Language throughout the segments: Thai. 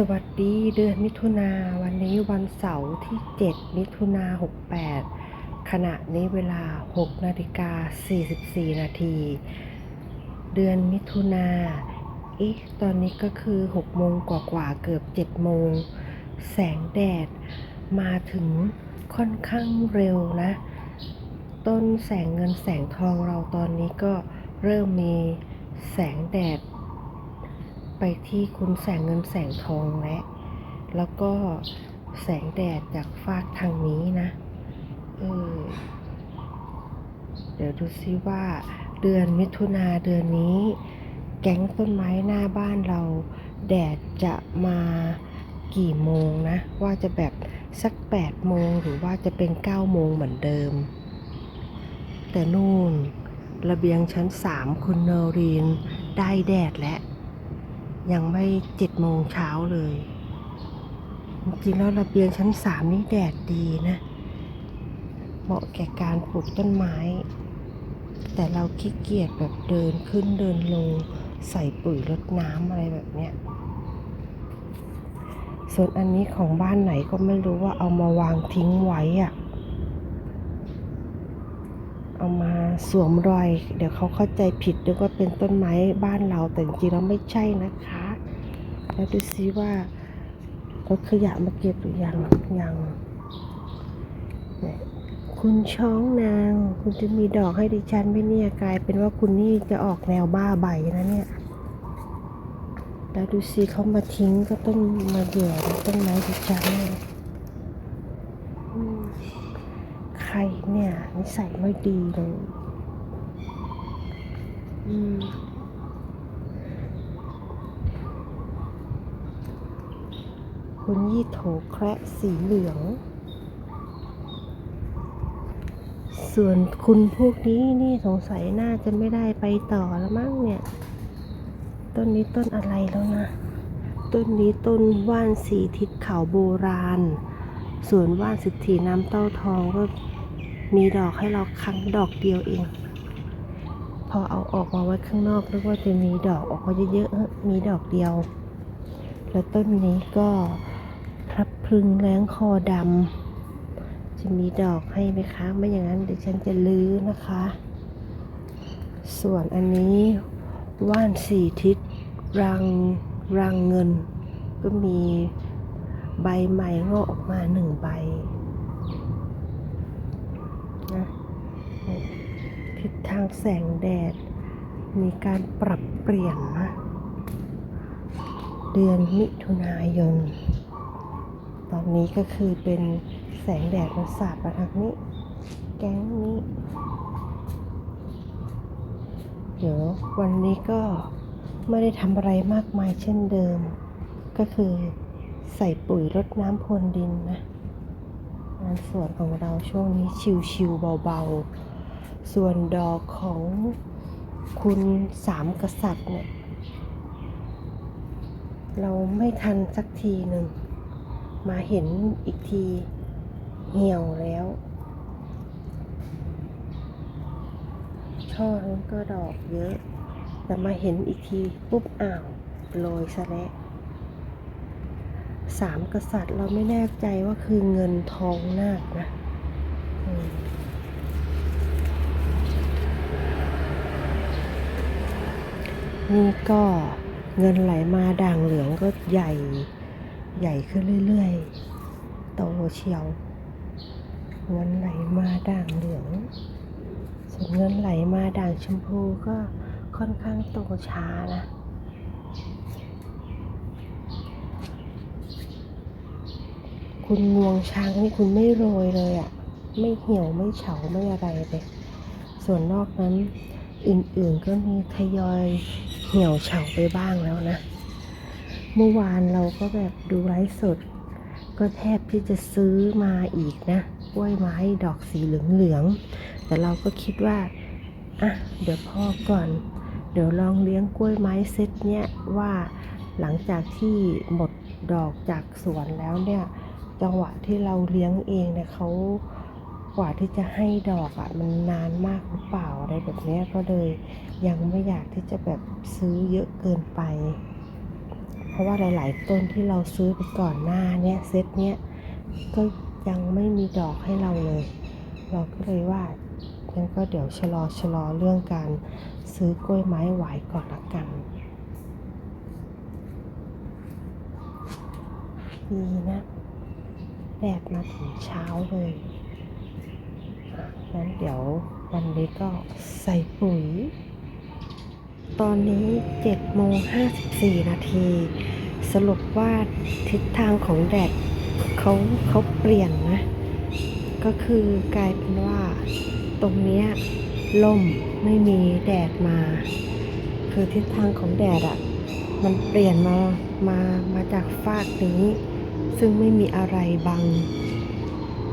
สวัสดีเดือนมิถุนาวันนี้วันเสาร์ที่ 7 มิถุนา68 ขณะนี้เวลา 6 นาฬิกา 44 นาที เดือนมิถุนาอีตอนนี้ก็คือ 6 โมงกว่าๆเกือบ 7 โมง แสงแดดมาถึงค่อนข้างเร็วนะ ต้นแสงเงินแสงทองเราตอนนี้ก็เริ่มมีแสงแดด ไปที่คุณแสงเงินแสงทองและ แล้วก็แสงแดดจากฟากทางนี้นะเออเดี๋ยวดูซิว่าเดือนมิถุนาเดือนนี้ แก๊งต้นไม้หน้าบ้านเราแดดจะมากี่โมงนะ ว่าจะแบบสัก8โมงหรือว่าจะเป็น9โมงเหมือนเดิม แต่นู่น ระเบียงชั้น 3 คุณเนรีนได้แดดแล้ว ยังไม่เจ็ดโมงเช้าเลยจริงแล้วระเบียงชั้นสามนี่แดดดีนะ เหมาะแก่การปลูกต้นไม้ แต่เราขี้เกียจแบบเดินขึ้นเดินลง ใส่ปุ๋ยรดน้ำอะไรแบบเนี้ยส่วนอันนี้ของบ้านไหนก็ไม่รู้ว่าเอามาวางทิ้งไว้อะเอามา สวมรอย เดี๋ยวเขาเข้าใจผิดนึกว่าเป็นต้นไม้บ้านเราแต่จริงๆแล้วไม่ใช่นะคะ แล้วดูซิว่ารถขยะมาเก็บหรือยังยังคุณช้องนาง คุณจะมีดอกให้ดิฉันไหมเนี่ยกลายเป็นว่าคุณนี่จะออกแนวบ้าใบนะเนี่ยแล้วดูสิเขามาทิ้งก็ต้นมาเดี่ยวต้นไม้ดิฉันเนี่ยใครเนี่ยนิสัยไม่ดีเลย คุณยี่โถแคระสีเหลือง ส่วนคุณพวกนี้นี่สงสัยน่าจะไม่ได้ไปต่อแล้วมั้งเนี่ย ต้นนี้ต้นอะไรแล้วนะ ต้นนี้ต้นว่านสีทิศเขาโบราณ ส่วนว่านสิทธิน้ำเต้าทองก็มีดอกให้เราครั้งดอกเดียวเอง พอเอาออกมาไว้ข้างนอกนึกว่าจะมีดอกออกมาเยอะๆมีดอกเดียว แล้วต้นนี้ก็พระพรึงแรงคอดำจะมีดอกให้ไหมคะ ไม่อย่างนั้นเดี๋ยวฉันจะลื้อนะคะ ส่วนอันนี้ว่านสี่ทิศรังรังเงิน ก็มีใบใหม่งอกออกมาหนึ่งใบนะทิศทางแสงแดด มีการปรับเปลี่ยนนะ เดือนมิถุนายน ตอนนี้ก็คือเป็นแสงแดดมันสาดมาทางนี้ แก๊งนี้ เดี๋ยววันนี้ก็ไม่ได้ทำอะไรมากมายเช่นเดิม ก็คือใส่ปุ๋ยรดน้ำพรวนดินนะงานสวนของเราช่วงนี้ชิวๆเบาๆ ส่วนดอกของคุณสามกษัตริย์เนี่ยเราไม่ทันสักทีหนึ่ง มาเห็นอีกทีเหี่ยวแล้ว ช่อนั้นก็ดอกเยอะ แต่มาเห็นอีกทีปุ๊บอ้าวโรยซะแล้วสามกษัตริย์เราไม่แน่ใจว่าคือเงินทองนาคนะ นี่ก็เงินไหลมาด่างเหลืองก็ใหญ่ใหญ่ขึ้นเรื่อยๆโตเชียว เงินไหลมาด่างเหลือง ส่วนเงินไหลมาด่างชมพูก็ค่อนข้างโตช้านะคุณงวงช้างนี่คุณไม่โรยเลยอะ่ะ ไม่เหี่ยวไม่เฉาไม่อะไรเลย ส่วนนอกนั้นอื่นๆก็มีทยอยเหี่ยวเฉาไปบ้างแล้วนะ เมื่อวานเราก็แบบดูไลฟ์สด ก็แทบที่จะซื้อมาอีกนะกล้วยไม้ดอกสีเหลืองๆแต่เราก็คิดว่าอะเดี๋ยวพ่อก่อน เดี๋ยวลองเลี้ยงกล้วยไม้เซตเนี้ยว่าหลังจากที่หมดดอกจากสวนแล้วเนี่ย จังหวะที่เราเลี้ยงเองเนี่ยเขา กว่าที่จะให้ดอกอะ่ะมันนานมากหรือเปล่าอะไรแบบนี้ก็เลยยังไม่อยากที่จะแบบซื้อเยอะเกินไป เพราะว่าหลาย ๆ ต้นที่เราซื้อไปก่อนหน้าเนี่ยเซตเนี้ยก็ยังไม่มีดอกให้เราเลย เราก็เลยว่างั้นก็เดี๋ยวชะลอชะลอเรื่องการซื้อกล้วยไม้ไหวก่อนละกันดีนะแดดมาถึงเช้าเลย งั้นเดี๋ยววันนี้ก็ใส่ปุ๋ย ตอนนี้7โมง54 นาที สรุปว่าทิศทางของแดดเขาเขาเปลี่ยนนะ ก็คือกลายเป็นว่าตรงเนี้ยล่มไม่มีแดดมา คือทิศทางของแดดอะมันเปลี่ยนมา มา มาจากฟากนี้ ซึ่งไม่มีอะไรบัง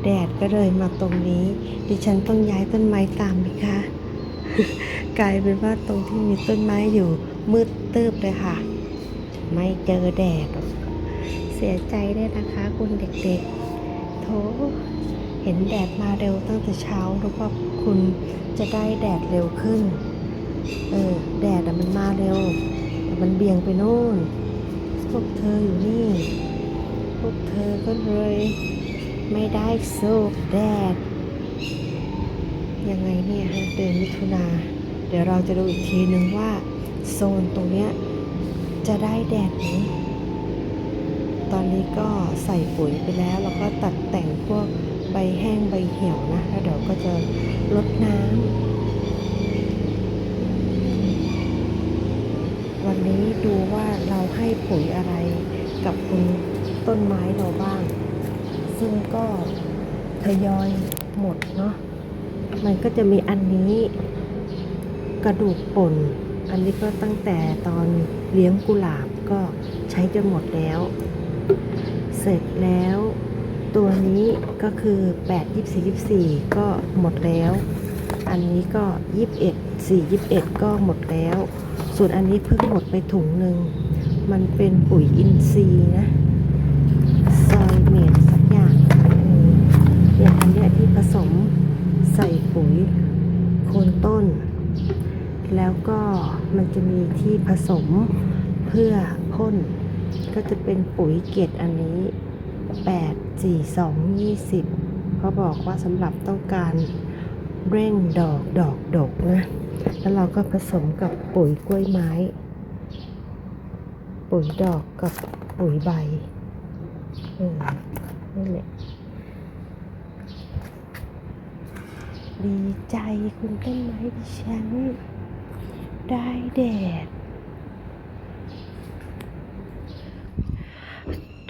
แดดก็เลยมาตรงนี้ ดิฉันต้องย้ายต้นไม้ตามไหมคะ กลายเป็นว่าตรงที่มีต้นไม้อยู่มืดตืบเลยค่ะ ไม่เจอแดด เสียใจด้วยนะคะ คุณเด็กๆ โถเห็นแดดมาเร็วตั้งแต่เช้ารู้ว่าคุณจะได้แดดเร็วขึ้น เออ แดดมันมาเร็ว แต่มันเบี่ยงไปโน่น พวกเธออยู่นี่ พวกเธอก็เลย ไม่ได้สูบแดด ยังไงเนี่ยฮะเดือนมิถุนา เดี๋ยวเราจะดูอีกทีนึงว่า โซนตรงเนี้ยจะได้แดดไหมตอนนี้ก็ใส่ปุ๋ยไปแล้ว แล้วก็ตัดแต่งพวกใบแห้งใบเหี่ยวนะแล้วเดี๋ยวก็จะลดน้ำวันนี้ดูว่าเราให้ปุ๋ยอะไรกับคุณต้นไม้เราบ้าง ซึ่งก็ทยอยหมดเนาะมันก็จะมีอันนี้กระดูกป่น อันนี้ก็ตั้งแต่ตอนเลี้ยงกุหลาบก็ใช้จนหมดแล้ว เสร็จแล้วตัวนี้ก็คือ 8 24 24 ก็หมดแล้ว อันนี้ก็ 21 4 21 ก็หมดแล้ว ส่วนอันนี้เพิ่งหมดไปถุงหนึ่ง มันเป็นปุ๋ยอินทรีย์นะ ซอยเมดสักอย่างเออเนี่ยอันเนี้ยที่ผสมใส่ปุ๋ยโคนต้น แล้วก็มัน จะมีที่ผสมเพื่อพ่น ก็จะเป็นปุ๋ยเกตอันนี้ 8 4 2 20เขาบอกว่าสำหรับต้องการเร่งดอกดอกดกนะ แล้วเราก็ผสมกับปุ๋ยกล้วยไม้ ปุ๋ยดอกกับปุ๋ยใบเออนั่แหละดีใจคุณต้นไม้ดิฉัน ได้แดด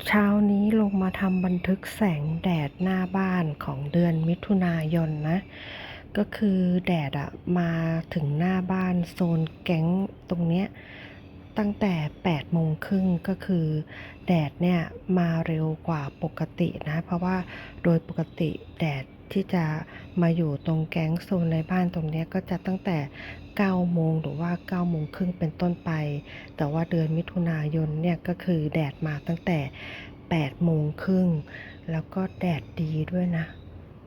เช้านี้ลงมาทำบันทึกแสงแดดหน้าบ้านของเดือนมิถุนายนนะ ก็คือแดดอะมาถึงหน้าบ้านโซนแก๊งตรงเนี้ยตั้งแต่8โมงครึ่งก็คือแดดเนี่ยมาเร็วกว่าปกตินะ เพราะว่าโดยปกติแดด ที่จะมาอยู่ตรงแก๊งโซนในบ้านตรงนี้ก็จะตั้งแต่9โมงหรือว่า9โมงครึ่งเป็นต้นไป แต่ว่าเดือนมิถุนายนเนี่ยก็คือแดดมาตั้งแต่8โมงครึ่งแล้วก็แดดดีด้วยนะ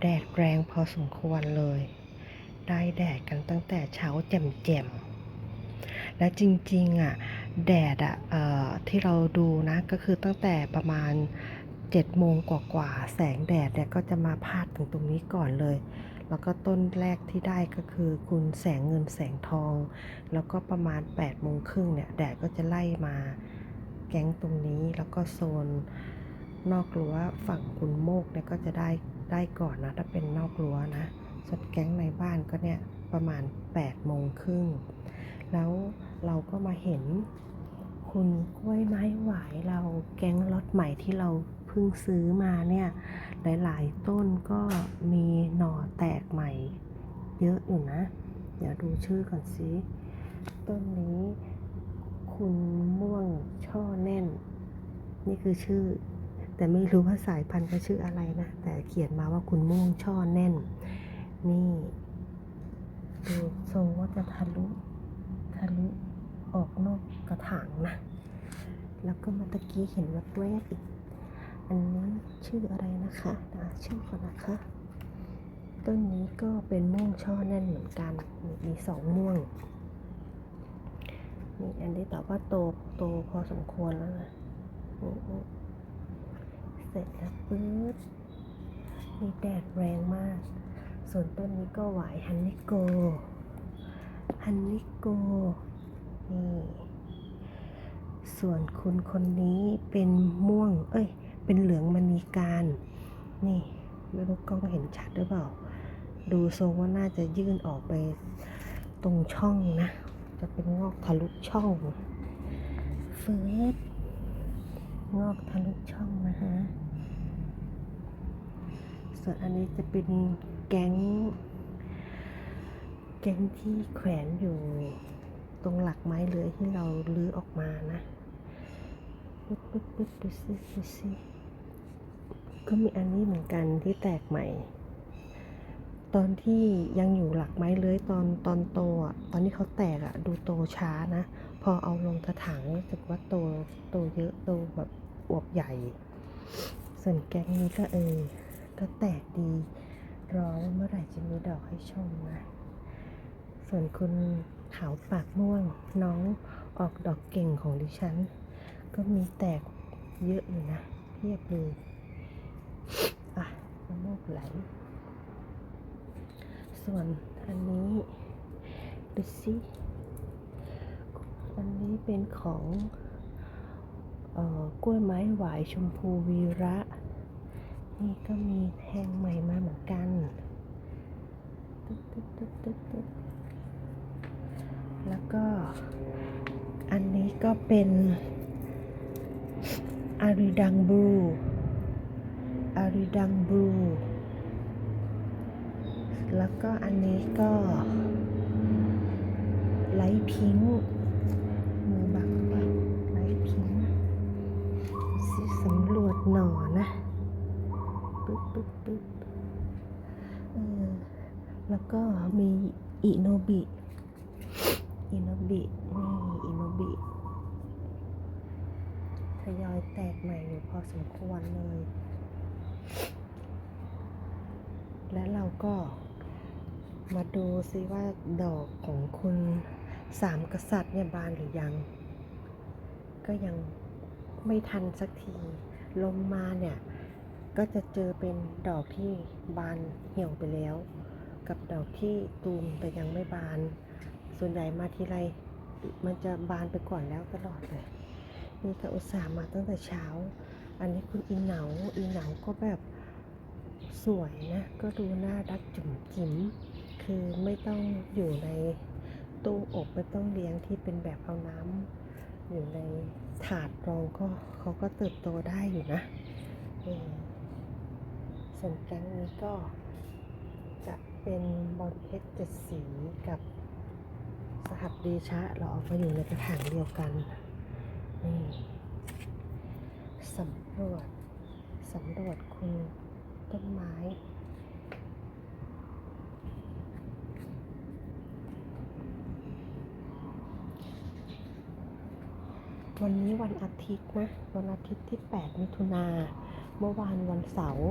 แดดแรงพอสมควรเลย ได้แดดกันตั้งแต่เช้าแจ่มๆ และจริงๆอะแดดอะที่เราดูนะก็คือตั้งแต่ประมาณ 7โมงกว่าๆแสงแดดเนี่ยก็จะมาพาดถึงตรงนี้ก่อนเลย แล้วก็ต้นแรกที่ได้ก็คือคุณแสงเงินแสงทอง แล้วก็ประมาณ8โมงครึ่งเนี่ยแดดก็จะไล่มาแก๊งตรงนี้แล้วก็โซนนอกรั้วฝั่งคุณโมกเนี่ยก็จะได้ได้ก่อนนะถ้าเป็นนอกรั้วนะส่วนแก๊งในบ้านก็เนี่ยประมาณ8โมงครึ่งแล้วเราก็มาเห็นคุณกล้วยไม้หวายเราแก๊งรถใหม่ที่เรา พิ่งซื้อมาเนี่ยหลายๆต้นก็มีหน่อแตกใหม่ เยอะอยู่นะ เดี๋ยวดูชื่อก่อนสิต้นนี้คุณม่วงช่อแน่น นี่คือชื่อ แต่ไม่รู้ว่าสายพันธุ์เขาชื่ออะไรนะ แต่เขียนมาว่าคุณม่วงช่อแน่น นี่ดูทรงว่าจะทะลุทะลุออกนอกกระถางนะ แล้วก็เมาตะกี้เห็นแวบอีก อันนี้ชื่ออะไรนะคะอ่าชื่อก่อนนะคะ ต้นนี้ก็เป็นม่วงช่อแน่นเหมือนกันมีมีสองม่วงนี่อันนี้แต่ว่าโตโตพอสมควรแล้วนะเสร็จแล้วปื๊ดมีแดดแรงมาก ส่วนต้นนี้ก็หวายฮันนิโก ฮันนิโก นี่ ส่วนคุณคนนี้เป็นม่วง เอ้ย เป็นเหลืองมณีการ นี่ไม่รู้กล้องเห็นชัดหรือเปล่า ดูทรงว่าน่าจะยื่นออกไปตรงช่องนะ จะเป็นงอกทะลุช่องเฟิร์สงอกทะลุช่องนะฮะส่วนอันนี้จะเป็นแก๊ง แก๊งที่แขวนอยู่ตรงหลักไม้เลื้อยที่เราลื้อออกมานะปึ๊บปึ๊บปึ๊บดูสิดูสิ ก็มีอันนี้เหมือนกันที่แตกใหม่ ตอนที่ยังอยู่หลักไม้เลื้อยตอนตอนโตอะตอนที่เขาแตกอะ ดูโตช้านะ พอเอาลงกระถางรู้สึกว่าโตโตเยอะโตแบบอวบใหญ่ ส่วนแก๊งนี้ก็เออ ก็แตกดีรอว่าเมื่อไหร่จะมีดอกให้ชมนะ ส่วนคุณขาวปากม่วงน้องออกดอกเก่งของดิฉัน ก็มีแตกเยอะอยู่นะเพียบเลย อะน้ำมูกไหล ส่วนอันนี้ดูสิอันนี้เป็นของออกล้วยไม้หวายชมพูวีระ นี่ก็มีแทงใหม่มาเหมือนกันตึ๊ดตึ๊ดตึ๊ดตึ๊ดตึ๊ดแล้วก็อันนี้ก็เป็นอาริดังบลู อาริดังบลูแล้วก็อันนี้ก็ไลท์พิงค์มือบักบักไลท์พิงค์สิสำรวจหน่อนะปึ๊บปึ๊บปึ๊บเออแล้วก็มีอิโนบิอิโนบินี่อิโนบิทยอยแตกใหม่อยู่พอสมควรเลย และเราก็มาดูซิว่าดอกของคุณสามกษัตริย์เนี่ยบานหรือยัง ก็ยังไม่ทันสักที ลมมาเนี่ย ก็จะเจอเป็นดอกที่บานเหี่ยวไปแล้ว กับดอกที่ตูมแต่ยังไม่บาน ส่วนใหญ่มาทีไรมันจะบานไปก่อนแล้วตลอดเลย นี่ก็อุตส่าห์มาตั้งแต่เช้า อันนี้คุณอีเหนาอีเหนาก็แบบ สวยนะ ก็ดูน่ารักจุ๋มจิ๋มคือไม่ต้องอยู่ในตู้อบไม่ต้องเลี้ยงที่เป็นแบบเอาน้ำอยู่ในถาดรองก็เขาก็เติบโตได้อยู่นะเออส่วนแก๊งนี้ก็จะเป็นบอลเพชรเจ็ดสีกับสหัสเดชะเราเอามาอยู่ในกระถางเดียวกันนี่สำรวจสำรวจคุณ ต้นไม้วันนี้วันอาทิตย์นะ วันอาทิตย์ที่ 8 มิถุนา เมื่อวานวันเสาร์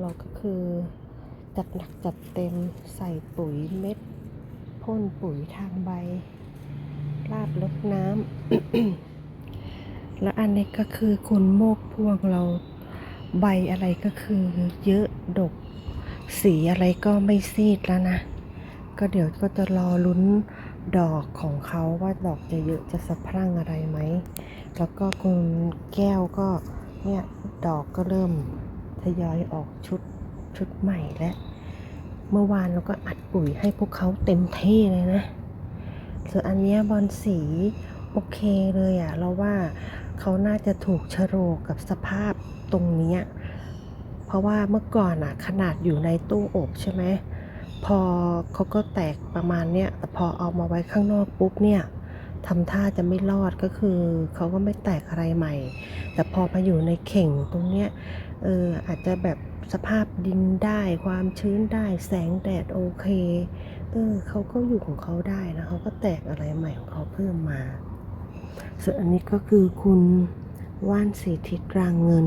เราก็คือจัดหนักจัดเต็มใส่ปุ๋ยเม็ด พ่นปุ๋ยทางใบ ราดลดน้ำ แล้วอันนี้ก็คือคุณโมกพวงเรา ใบอะไรก็คือเยอะดก สีอะไรก็ไม่ซีดแล้วนะ ก็เดี๋ยวก็จะรอลุ้นดอกของเขาว่าดอกจะเยอะจะสะพรั่งอะไรไหม แล้วก็คุณแก้วก็เนี่ยดอกก็เริ่มทยอยออกชุดชุดใหม่แล้ว เมื่อวานเราก็อัดปุ๋ยให้พวกเขาเต็มที่เลยนะ ส่วนอันเนี้ยบอลสี โอเคเลยอะ่ะเราว่าเขาน่าจะถูกชะโรกกับสภาพตรงนี้ เพราะว่าเมื่อก่อนอะขนาดอยู่ในตู้อบใช่ไหมพอเขาก็แตกประมาณเนี้ยแต่พอเอามาไว้ข้างนอกปุ๊บเนี่ยทำท่าจะไม่รอดก็คือเขาก็ไม่แตกอะไรใหม่ แต่พอมาอยู่ในเข่งตรงเนี้ยเอออาจจะแบบสภาพดินได้ความชื้นได้แสงแดดโอเค เออเขาก็อยู่ของเขาได้นะเขาก็แตกอะไรใหม่ของเขาเพิ่มมา ส่วนอันนี้ก็คือคุณว่านสีทิศรางเงิน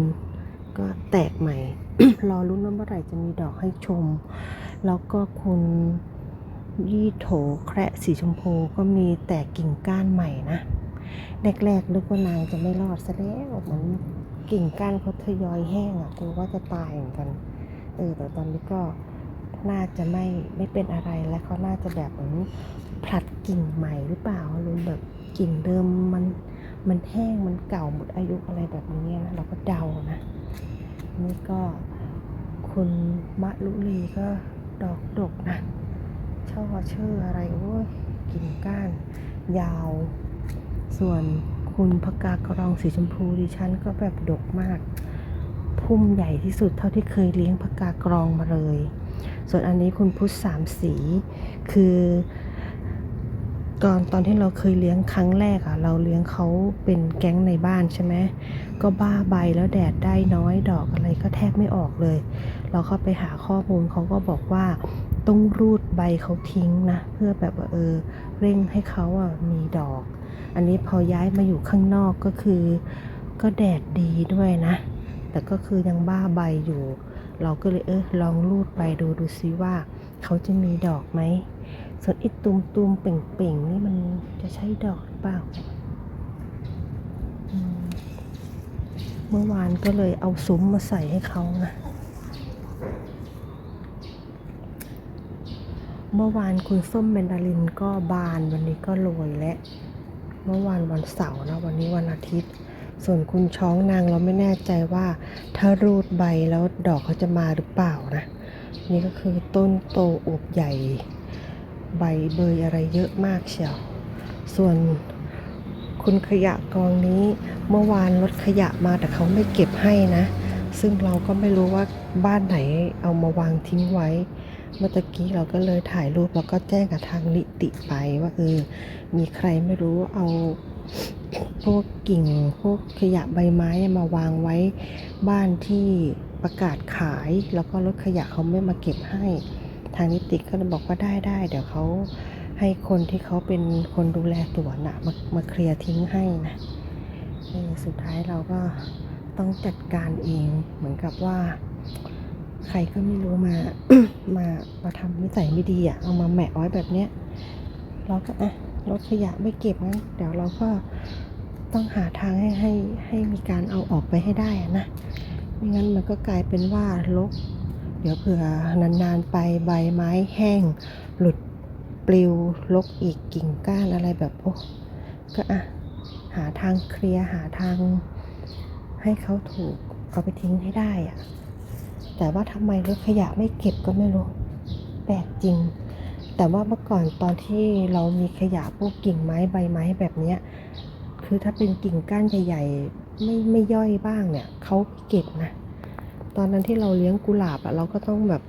ก็แตกใหม่ รอรุ้นว่าเมื่อไหร่จะมีดอกให้ชม แล้วก็คุณยี่โถแคระสีชมพูก็มีแต่กิ่งก้านใหม่นะ แรกๆนึกว่านางจะไม่รอดซะแล้วเหมือนกิ่งก้านเขาทยอยแห้งอะกลัวว่าจะตายเหมือนกันเออแต่ตอนนี้ก็น่าจะไม่ไม่เป็นอะไรแล้วเขาน่าจะแบบเหมือนผลัดกิ่งใหม่หรือเปล่าหรือแบบ กิ่งเดิมมันมันแห้งมันเก่าหมดอายุอะไรแบบนี้นะเราก็เดานะนี่ก็คุณมะลุลีก็ดอกดกนะช่อเชื่ออะไรโอ้ยกิ่งก้าน ยาว ส่วนคุณพกากระรองสีชมพูดิฉันก็แบบดกมาก พุ่มใหญ่ที่สุดเท่าที่เคยเลี้ยงพกากรองมาเลย ส่วนอันนี้คุณพุทธสามสีคือ ตอนตอนที่เราเคยเลี้ยงครั้งแรกอะเราเลี้ยงเขาเป็นแก๊งในบ้านใช่ไหมก็บ้าใบแล้วแดดได้น้อยดอกอะไรก็แทบไม่ออกเลย เราเข้าไปหาข้อมูลเขาก็บอกว่าต้องรูดใบเขาทิ้งนะ เพื่อแบบเออเร่งให้เขาอะมีดอก อันนี้พอย้ายมาอยู่ข้างนอกก็คือ ก็แดดดีด้วยนะ แต่ก็คือยังบ้าใบอยู่ เราก็เลยเออลองรูดไปดูดูซิว่าเขาจะมีดอกไหม ส่วนไอ้ตุมตุมเป่งเป่งนี่มันจะใช่ดอกหรือเปล่า เมื่อวานก็เลยเอาซุ้มมาใส่ให้เขานะเมื่อวานคุณส้มแมนดารินก็บานวันนี้ก็โรยและเมื่อวานวันเสาร์นะวันนี้วันอาทิตย์ ส่วนคุณช้องนางเราไม่แน่ใจว่า ถ้ารูดใบแล้วดอกเขาจะมาหรือเปล่านะ นี่ก็คือต้นโตอวบใหญ่ ใบเบยอะไรเยอะมากเชียว ส่วนคุณขยะกองนี้เมื่อวานรถขยะมาแต่เขาไม่เก็บให้นะ ซึ่งเราก็ไม่รู้ว่าบ้านไหนเอามาวางทิ้งไว้ เมื่อกี้เราก็เลยถ่ายรูปแล้วก็แจ้งกับทางนิติไปว่าเออมีใครไม่รู้เอาพวกกิ่งพวกขยะใบไม้มาวางไว้บ้านที่ประกาศขาย แล้วก็รถขยะเขาไม่มาเก็บให้ ทางนิติก็เลยบอกว่าได้ได้ เดี๋ยวเขาให้คนที่เขาเป็นคนดูแลสวนน่ะมามาเคลียร์ทิ้งให้นะสุดท้ายเราก็ต้องจัดการเองเหมือนกับว่า ใครก็ไม่รู้มา มามาทำนิสัยไม่ดีอะเอามาแหมะไว้แบบเนี้ยเราก็อะรถขยะไม่เก็บงั้น เดี๋ยวเราก็ต้องหาทางให้ให้ให้มีการเอาออกไปให้ได้อะนะไม่งั้นมันก็กลายเป็นว่ารก เดี๋ยวเผื่อนานๆไปใบไม้แห้ง หลุดปลิวรกอีกกิ่งก้านอะไรแบบโอ้ก็อะหาทางเคลียร์หาทาง ให้เขาถูกเอาไปทิ้งให้ได้อะแต่ว่าทำไมรถขยะไม่เก็บก็ไม่รู้แปลกจริง แต่ว่าเมื่อก่อนตอนที่เรามีขยะพวกกิ่งไม้ใบไม้แบบเนี้ยคือถ้าเป็นกิ่งก้านใหญ่ๆไม่ไม่ย่อยบ้างเนี่ยเขาเก็บนะ ตอนนั้นที่เราเลี้ยงกุหลาบอะเราก็ต้องแบบ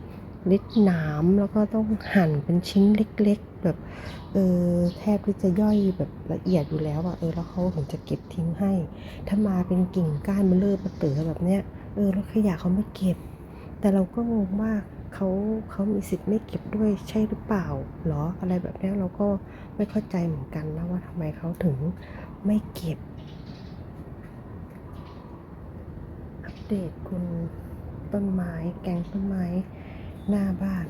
ลิดหนามแล้วก็ต้องหั่นเป็นชิ้นเล็กๆ แบบเออแทบที่จะย่อยแบบละเอียดอยู่แล้วอะเออแล้วเขาถึงจะเก็บทิ้งให้ ถ้ามาเป็นกิ่งก้านมันเลิศมาเต๋อแบบเนี้ยเออรถขยะเขาไม่เก็บ แต่เราก็งงว่าเขาเขามีสิทธิ์ไม่เก็บด้วยใช่หรือเปล่าหรออะไรแบบนี้เราก็ไม่เข้าใจเหมือนกันนะว่าทำไมเขาถึงไม่เก็บ อัปเดตคุณ ต้นไม้ แกงต้นไม้หน้าบ้าน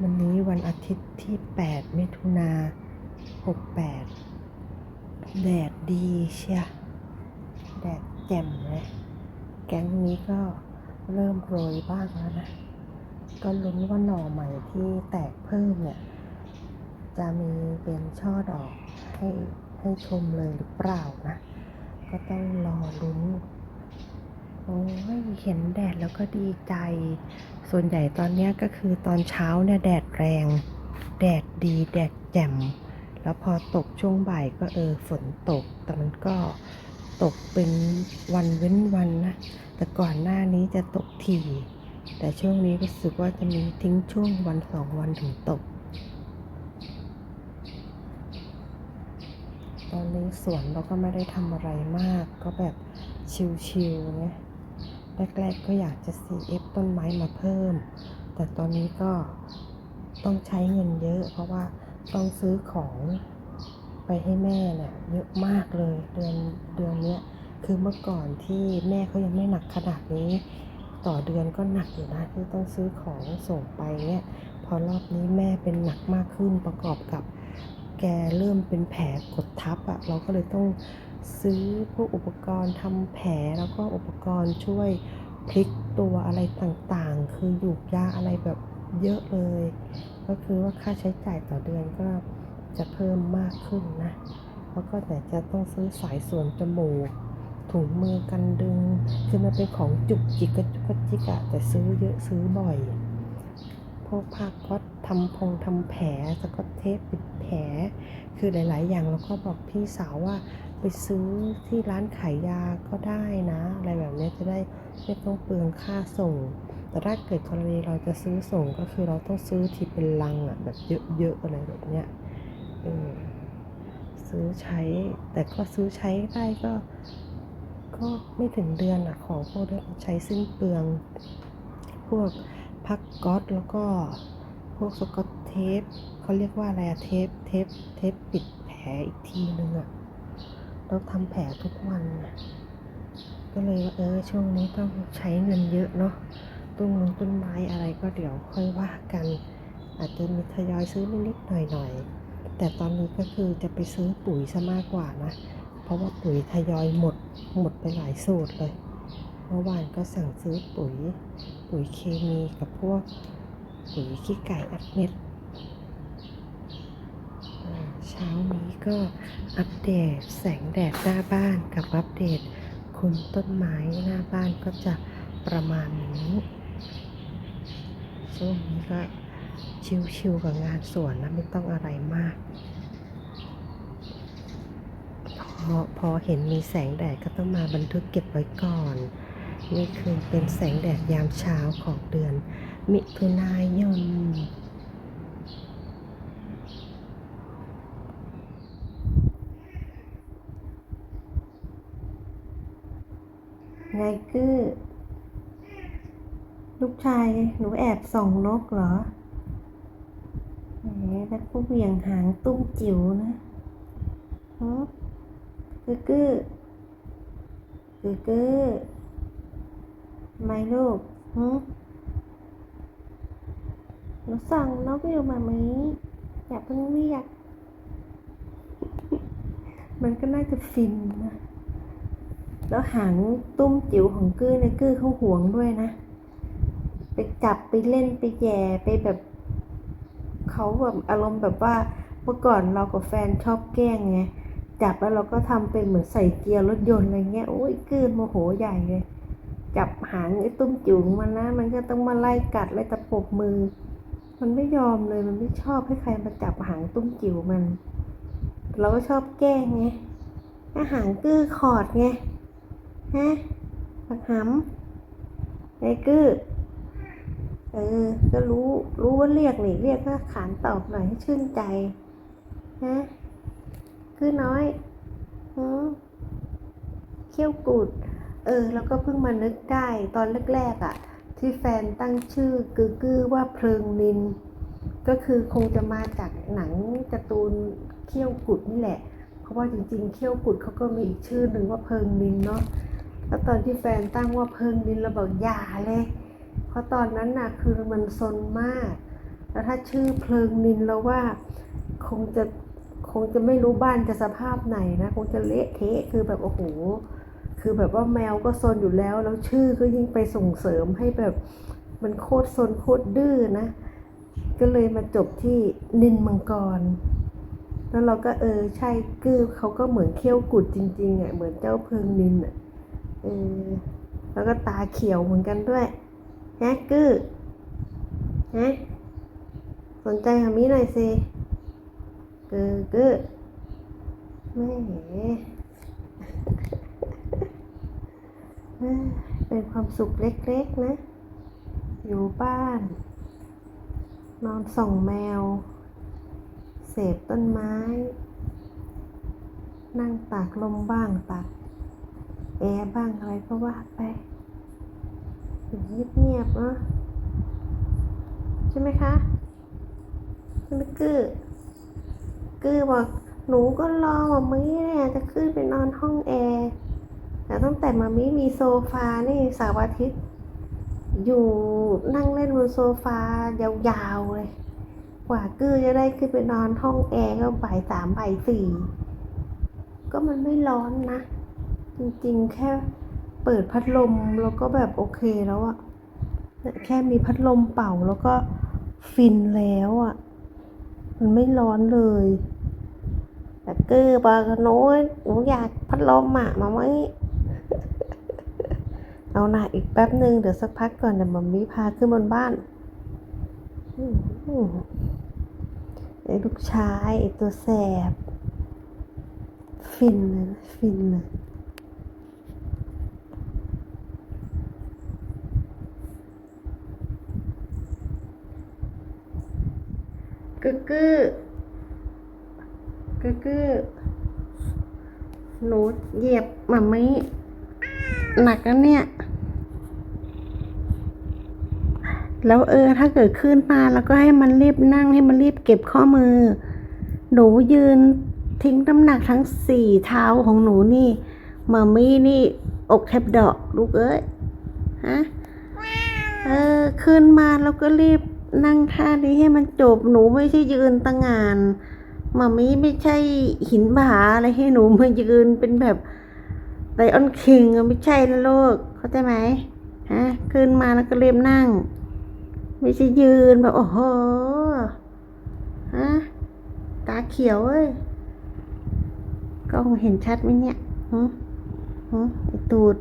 วันนี้วันอาทิตย์ที่ 8 มิถุนา68 แดดดีเชียแดดแจ่มเลยแก๊งนี้ก็เริ่มโรยบ้างแล้วนะ ก็ลุ้นว่าหน่อใหม่ที่แตกเพิ่มเนี่ยจะมีเป็นช่อดอกให้ให้ชมเลยหรือเปล่านะ ก็ต้องรอลุ้น โอ้ยเห็นแดดแล้วก็ดีใจ ส่วนใหญ่ตอนนี้ก็คือตอนเช้าเนี่ยแดดแรง แดดดี แดดแจ่ม แล้วพอตกช่วงบ่ายก็เออฝนตก แต่มันก็ตกเป็นวันเว้นวันนะ แต่ก่อนหน้านี้จะตกถี่แต่ช่วงนี้รู้สึกว่าจะมีทิ้งช่วงวันสองวันถึงตก ตอนนี้สวนเราก็ไม่ได้ทำอะไรมาก ก็แบบชิลๆนะ แรกๆก็อยากจะ CF ต้นไม้มาเพิ่ม แต่ตอนนี้ก็ต้องใช้เงินเยอะ เพราะว่าต้องซื้อของไปให้แม่เนี่ยเยอะมากเลยเดือนเดือนเนี้ยคือเมื่อก่อนที่แม่เขายังไม่หนักขนาดนี้ ต่อเดือนก็หนักอยู่นะที่ต้องซื้อของส่งไปเนี่ยพอรอบนี้แม่เป็นหนักมากขึ้นประกอบกับแกเริ่มเป็นแผลกดทับอะ่ะเราก็เลยต้อง ซื้อพวกอุปกรณ์ทำแผลแล้วก็อุปกรณ์ช่วยพลิกตัวอะไรต่างๆ คือหยูกยาอะไรแบบเยอะเลย ก็คือว่าค่าใช้จ่ายต่อเดือนก็จะเพิ่มมากขึ้นนะ แล้วก็แต่จะต้องซื้อสายส่วนจมูก ถุงมือกันดึง คือมันเป็นของจุกจิกกระจุกกระจิกอะแต่ซื้อเยอะซื้อบ่อย พวกผ้าก๊อตทำพงทำแผลสกอตเทปปิดแผล คือหลาย ๆ อย่างเราก็บอกพี่สาวว่า ซื้อที่ร้านขายยาก็ได้นะ อะไรแบบนี้จะได้ไม่ต้องเปลืองค่าส่ง แต่ถ้าเกิดกรณีเราจะซื้อส่งก็คือเราต้องซื้อที่เป็นลังอะแบบเยอะๆอะไรแบบเนี้ยซื้อใช้ แต่ก็ซื้อใช้ได้ก็ ก็ไม่ถึงเดือนอะของพวกนี้ใช้สิ้นเปลือง พวกพักก๊อตแล้วก็พวกสกอตเทปเขาเรียกว่าอะไรอะเทปเทปเทปปิดแผลอีกทีนึงอะ ต้องทำแผลทุกวัน ก็เลยเออช่วงนี้ต้องใช้เงินเยอะเนาะต้นมงต้นไม้อะไรก็เดี๋ยวค่อยว่ากัน อาจจะมีทยอยซื้อนิดๆหน่อยๆ แต่ตอนนี้ก็คือจะไปซื้อปุ๋ยซะมากกว่านะ เพราะว่าปุ๋ยทยอยหมดหมดไปหลายสูตรเลย เมื่อวานก็สั่งซื้อปุ๋ย ปุ๋ยเคมีกับพวกปุ๋ยขี้ไก่อัดเม็ด ช้านี้ก็อัปเดตแสงแดดหน้าบ้านกับอัปเดตคุณต้นไม้หน้าบ้านก็จะประมาณนี้ช่วงนี้ก็ชิวๆกับงานสวนนะไม่ต้องอะไรมาก พอพอเห็นมีแสงแดดก็ต้องมาบันทึกเก็บไว้ก่อน นี่คือเป็นแสงแดดยามเช้าของเดือน มิถุนายน ไงกือลูกชาย หนูแอบส่องนกเหรอแหมแล้วก็เหวี่ยงหางตุ้มจิ๋วนะฮะกึกกึกึกกึไม่ลูกฮึหนูสั่งนกอยู่มามีอย่าเพิ่งเรียก มันก็น่าจะฟินนะ แล้วหางตุ้มจิ๋วของกื้อในยกื้อเขาหวงด้วยนะ ไปจับไปเล่นไปแย่ไปแบบเขาแบบอารมณ์แบบว่าเมื่อก่อนเรากับแฟนชอบแกล้งไงจับแล้วเราก็ทำเป็นเหมือนใส่เกียร์รถยนต์อะไรเงี้ยโอ้ยกลืนโมโหใหญ่เลยจับหางไอ้ตุ้มจิ๋วมันนะ มันก็ต้องมาไล่กัดไล่ตะปบมือ มันไม่ยอมเลยมันไม่ชอบให้ใครมาจับหางตุ้มจิ๋วมัน เราก็ชอบแกล้งไงถ้าหางกื้อขอดไง ฮะปักหำไอ้กือเออก็รู้รู้ว่าเรียกนี่เรียกก็ขานตอบหน่อยให้ชื่นใจฮะคือน้อยหืเขี้ยวกุดเออ แล้วก็เพิ่งมานึกได้ตอนแรกๆอะ่ะ ที่แฟนตั้งชื่อกือกือว่าเพลิงนิน ก็คือคงจะมาจากหนังการ์ตูนเขี้ยวกุดนี่แหละ เพราะว่าจริงๆ เขี้ยวกุดเขาก็มีอีกชื่อหนึ่งว่าเพลิงนินเนาะ ตอนที่แฟนตั้งว่าเพลิงนินเราบอกอย่าเลย เพราะตอนนั้นน่ะคือมันซนมาก แล้วถ้าชื่อเพลิงนินแล้วว่าคงจะคงจะไม่รู้บ้านจะสภาพไหนนะ คงจะเละเทะคือแบบโอ้โหคือแบบว่าแมวก็ซนอยู่แล้ว แล้วชื่อก็ยิ่งไปส่งเสริมให้แบบมันโคตรซนโคตรดื้อนะ ก็เลยมาจบที่นินมังกร แล้วเราก็เออใช่กือเขาก็เหมือนเขี้ยวกุดจริงๆอะเหมือนเจ้าเพิงนินอะ เออแล้วก็ตาเขียวเหมือนกันด้วยแฮะกือฮะสนใจหามีหน่อยสิกึกกึแม่เอ้ยเป็นความสุขเล็กๆนะ อยู่บ้าน นอนส่องแมว เสพต้นไม้ นั่งตากลมบ้างตาก แอร์บ้างอะไรก็ว่าไปอยู่เงียบๆเนาะใช่ไหมคะใช่ไหมกึกือบอกหนูก็รอมามีเนี่ยจะขึ้นไปนอนห้องแอร์แต่ตั้งแต่มามีมีโซฟานี่สาร์อาทิตย์ อยู่นั่งเล่นบนโซฟายาวๆเลยกว่ากื้อจะได้ขึ้นไปนอนห้องแอร์ก็บ่ายสามบ่ายสี่ก็มันไม่ร้อนนะ จริงๆ แค่เปิดพัดลมแล้วก็แบบโอเคแล้วอะแค่มีพัดลมเป่าแล้วก็ฟินแล้วอะมันไม่ร้อนเลยแต่กือบอกกับหนูหนูอยากพัดลมอะมาไหมเอาหน่ะอีกแป๊บหนึ่งเดี๋ยวสักพักก่อนเดี๋ยวมัมมี่พาขึ้นบนบ้านไอ้ลูกชายไอ้ตัวแสบ ฟินเลยฟินเลย กึกกึกึกกึหนูเหยียบมัมมี่หนักนะเนี่ย แล้วเออถ้าเกิดขึ้นมาแล้วก็ให้มันรีบนั่งให้มันรีบเก็บข้อมือ หนูยืนทิ้งน้ำหนักทั้งสี่เท้าของหนูนี่มามี่นี่ อกแทบดอกลูกเอ้ย ฮะ เออ ขึ้นมาแล้วก็รีบ นั่งท่านี้ให้มันจบหนูไม่ใช่ยืนตั้งงานมามีไม่ใช่หินผาอะไรให้หนูมายืนเป็นแบบไลออนคิงไม่ใช่นะลูกเข้าใจไหมฮะขึ้นมาแล้วก็เรีบนั่ง ไม่ใช่ยืนแบบโอ้โหฮะตาเขียวเอ้ยกล้องเห็นชัดไหมเนี่ยฮึฮึไอตูด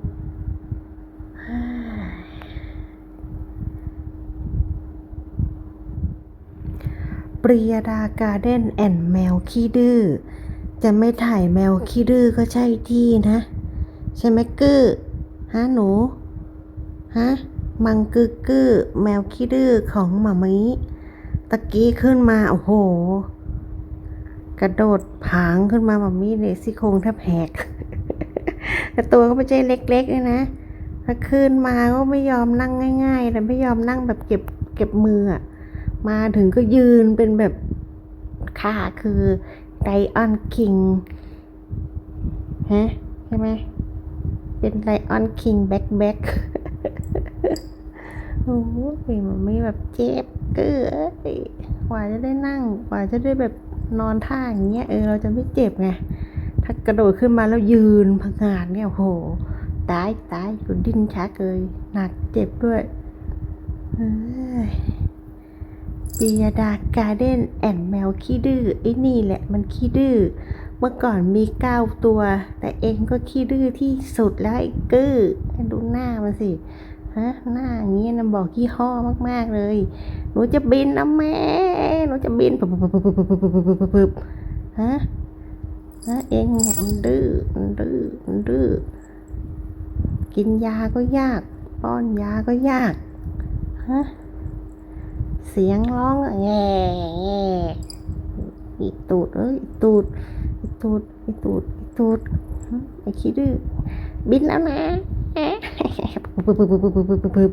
ปริยดาการ์เด้นแอนแมวขี้ดื้อ จะไม่ถ่ายแมวขี้ดื้อก็ใช่ที่นะ ใช่ไหมกื้อฮะหนู ฮะ มังกึกกึ้อแมวขี้ดื้อของหมามิตะกี้ขึ้นมา โอ้โห กระโดดผางขึ้นมาหมามิเลยซี่โครงแทบแหกแต่ตัวก็ไม่ใช่เล็กๆเลยนะถ้าขึ้นมาก็ไม่ยอมนั่งง่ายๆแต่ไม่ยอมนั่งแบบเก็บเก็บมืออะ มาถึงก็ยืนเป็นแบบข้าคือไดออนคิงฮะใช่ไหมเป็นไลออนคิงแบ็คแบ็คโอ้โหมันไม่แบบเจ็บเกือกว่าจะได้นั่งกว่าจะได้แบบนอนท่าอย่างเงี้ยเออเราจะไม่เจ็บไงถ้ากระโดดขึ้นมาแล้วยืนพังงานเนี่ยโอ้โหตายตายกูดิ้นชักเลยหนักเจ็บด้วยเอ้ย ปียดาการ์เด้นแอนแมวขี้ดื้อไอ้นี่แหละมันขี้ดื้อเมื่อก่อนมีเก้าตัว แต่เองก็ขี้ดื้อที่สุดแล้วไอ้กื้อดูหน้ามันสิฮะหน้าอย่างนี้นะบอกขี้ห้อมากๆเลย หนูจะบินนะแม่หนูจะบินปึ๊บฮะฮะเองเนี่ยมันดื้อมันดื้อมันดื้อกินยาก็ยาก ป้อนยาก็ยากฮะ เสียงร้องแง่แง่อีตูดเอ้ยอีตูดอีตูดอีตูดอีตูดฮะไอ้ขี้ดื้อบินแล้วนะปึ๊บปึ๊บปึ๊บปึ๊บปึ๊บ